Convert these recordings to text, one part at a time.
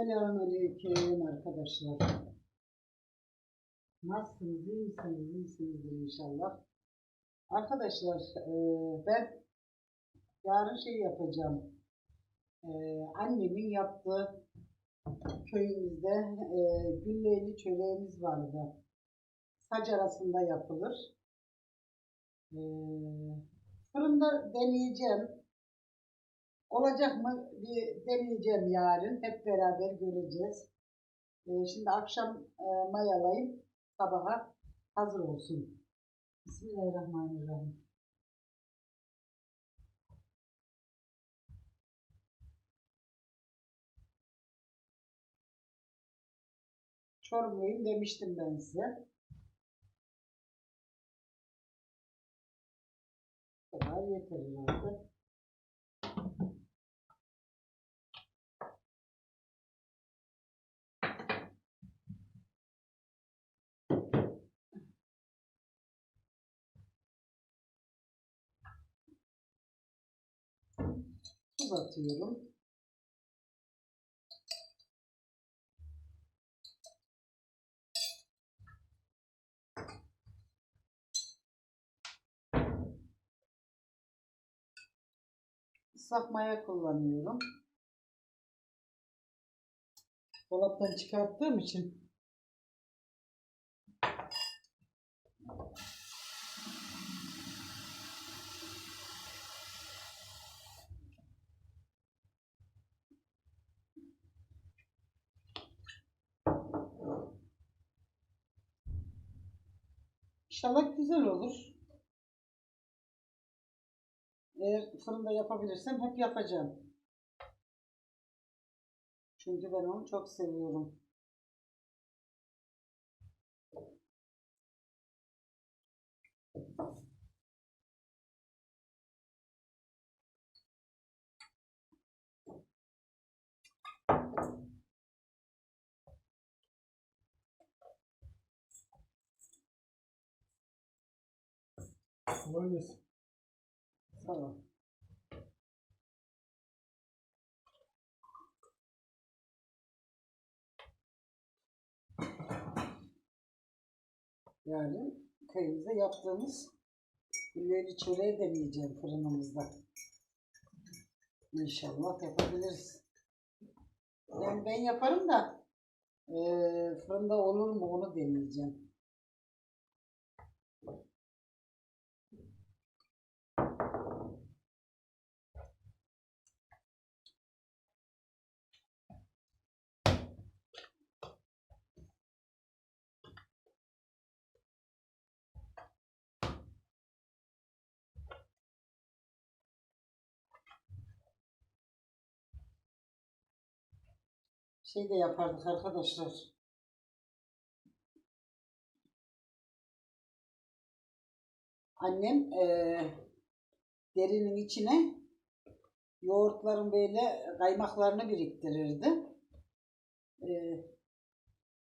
Selamünaleyküm arkadaşlar. Nasılsınız? İyi misiniz? İyisinizdir inşallah. Arkadaşlar eee, ben yarın şey yapacağım. Eee, annemin yaptığı köyümüzde eee gülleyli çöreğimiz vardı. Saç arasında yapılır. Eee, fırında deneyeceğim. Olacak mı bir deneyeceğim yarın. Hep beraber göreceğiz. Ee, şimdi akşam e, mayalayayım. Sabaha hazır olsun. Bismillahirrahmanirrahim. Çorumluyum demiştim ben size. Bu kadar yeter herhalde. Tuz atıyorum. Islak maya kullanıyorum. Dolaptan çıkarttığım için İnşallah güzel olur. Eğer fırında yapabilirsem hep yapacağım. Çünkü ben onu çok seviyorum. Yani köyümüzde yaptığımız gülleli çöreği deneyeceğim fırınımızda. İnşallah yapabiliriz. Yani ben yaparım da eee, fırında olur mu onu deneyeceğim. Şey de yapardık arkadaşlar. Annem eee, derinin içine yoğurtların böyle kaymaklarını biriktirirdi. Eee,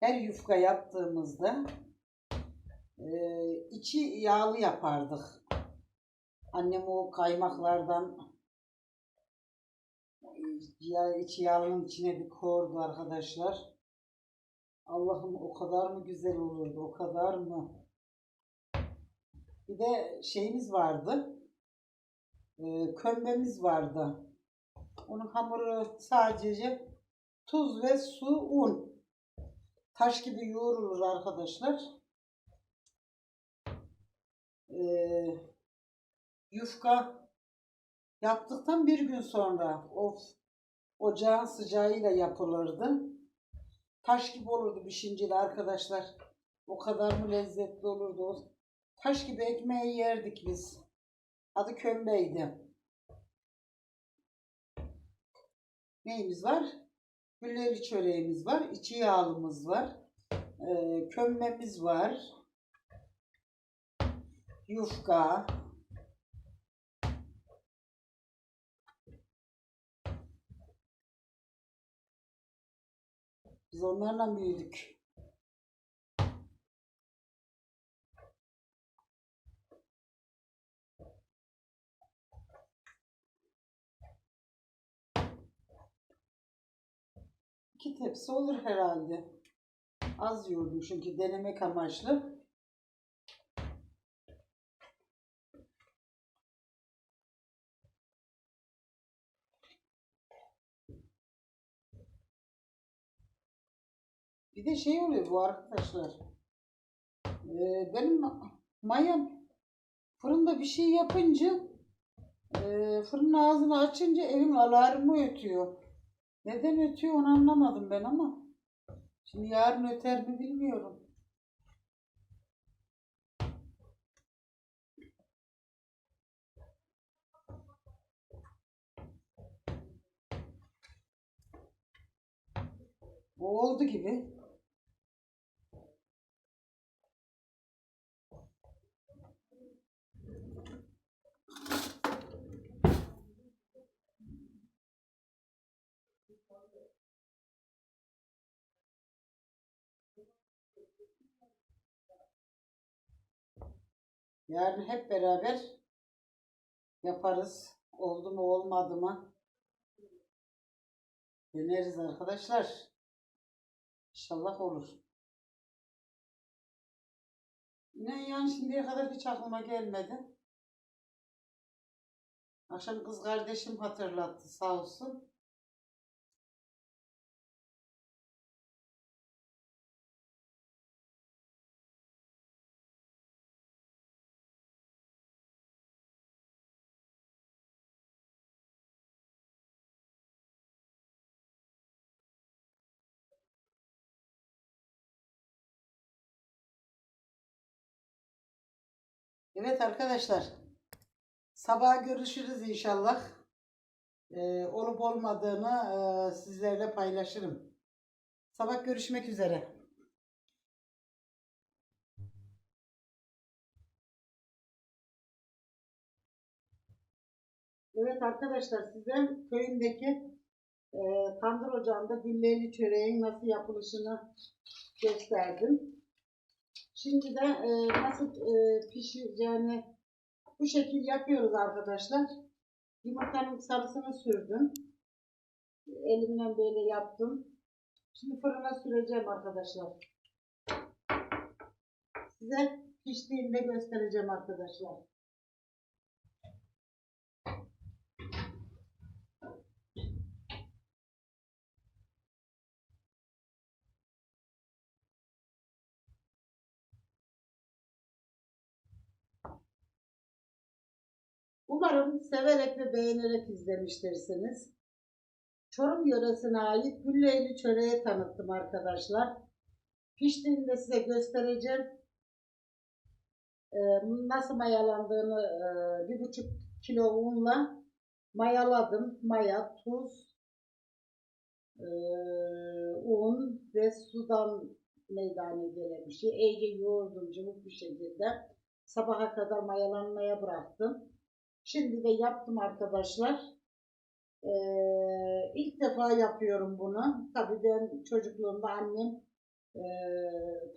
her yufka yaptığımızda eee, içi yağlı yapardık. Annem o kaymaklardan ya içi yağının içine bir koydu arkadaşlar. Allah'ım o kadar mı güzel olurdu, o kadar mı? Bir de şeyimiz vardı. E, kömbemiz vardı. Onun hamuru sadece tuz ve su, un. Taş gibi yoğrulur arkadaşlar. E, yufka yaptıktan bir gün sonra of ocağın sıcağıyla yapılırdı. Taş gibi olurdu pişince arkadaşlar. O kadar mı lezzetli olurdu. Taş gibi ekmeği yerdik biz. Adı kömbeydi. Neyimiz var? Gülleli çöreğimiz var. içi yağlımız var. Ee, kömbemiz var. Yufka. Biz onlarla büyüdük. İki tepsi olur herhalde. Az yoğurdum çünkü denemek amaçlı. Bir de şey oluyor bu arkadaşlar. Ee, benim ma- mayam fırında bir şey yapınca e, fırının ağzını açınca evin alarmı ötüyor. Neden ötüyor onu anlamadım ben ama. Şimdi yarın öter mi bilmiyorum. O oldu gibi. Yarın hep beraber yaparız. Oldu mu olmadı mı? Deneriz arkadaşlar. İnşallah olur. Ne yani şimdiye kadar hiç aklıma gelmedi. Akşam kız kardeşim hatırlattı sağ olsun. Evet arkadaşlar. Sabah görüşürüz inşallah. Ee, olup olmadığını e, sizlerle paylaşırım. Sabah görüşmek üzere. Evet arkadaşlar size köyümdeki e, tandır ocağında gülleli çöreğin nasıl yapılışını gösterdim. Şimdi de e, nasıl e, pişireceğini bu şekil yapıyoruz arkadaşlar. Yumurtanın sarısını sürdüm. Elimle böyle yaptım. Şimdi fırına süreceğim arkadaşlar. Size piştiğinde göstereceğim arkadaşlar. Umarım severek ve beğenerek izlemiştirsiniz. Çorum yöresine ait gülleyli çöreği tanıttım arkadaşlar. Piştiğinde size göstereceğim. Ee, nasıl mayalandığını e, bir buçuk kilo unla mayaladım. Maya, tuz, e, un ve sudan meydana gelen bir şey. İyice yoğurdum cıvık bir şekilde. Sabaha kadar mayalanmaya bıraktım. Şimdi de yaptım arkadaşlar. Ee, ilk defa yapıyorum bunu. Tabii ben çocukluğumda annem e,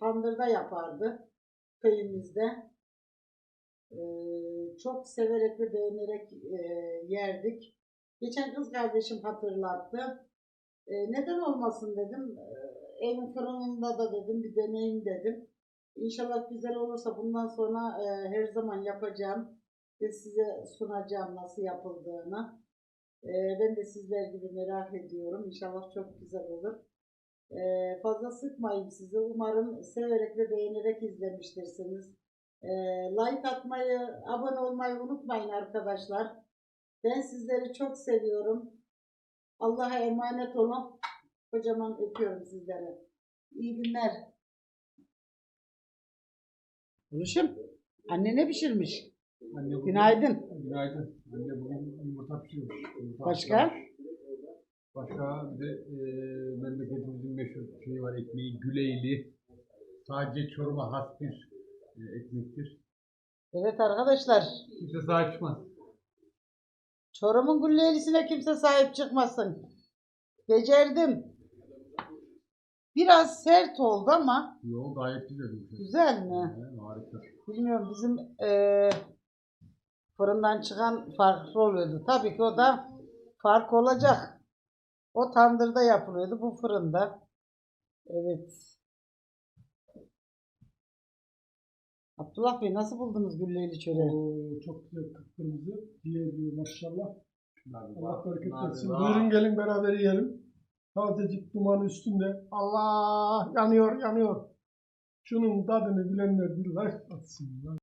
tandırda yapardı köyümüzde. Ee, çok severek ve beğenerek e, yerdik. Geçen kız kardeşim hatırlattı. Ee, neden olmasın dedim. Ee, evin fırınında da dedim bir deneyim dedim. İnşallah güzel olursa bundan sonra e, her zaman yapacağım ve size sunacağım nasıl yapıldığını. Ee, ben de sizler gibi merak ediyorum. İnşallah çok güzel olur. Ee, fazla sıkmayayım sizi. Umarım severek ve beğenerek izlemiştirsiniz. Ee, like atmayı, abone olmayı unutmayın arkadaşlar. Ben sizleri çok seviyorum. Allah'a emanet olun. Kocaman öpüyorum sizlere. İyi günler. Oluşum. Anne ne pişirmiş? Anne bugün, Günaydın. Günaydın. Anne bugün yumurta pişirmiş. Yumurta Başka? haşlamış. Başka bir de e, memleketimizin meşhur şeyi var ekmeği güleyli. Sadece Çorum'a has bir e, ekmektir. Evet arkadaşlar. Kimse sahip çıkmaz. Çorum'un gülleylisine kimse sahip çıkmasın. Becerdim. Biraz sert oldu ama Yo gayet güzel. bir şey. güzel mi? He, harika. Bilmiyorum bizim eee, fırından çıkan farklı oluyordu. Tabii ki o da fark olacak. O tandırda yapılıyordu. Bu fırında. Evet. Abdullah Bey nasıl buldunuz gülleyli çöreği? Oo, çok güzel kıpkırmızı. Diye diyor maşallah. Allah bereket versin. Buyurun gelin beraber yiyelim. Tazecik duman üstünde. Allah yanıyor yanıyor. Şunun tadını bilenler bir like atsın.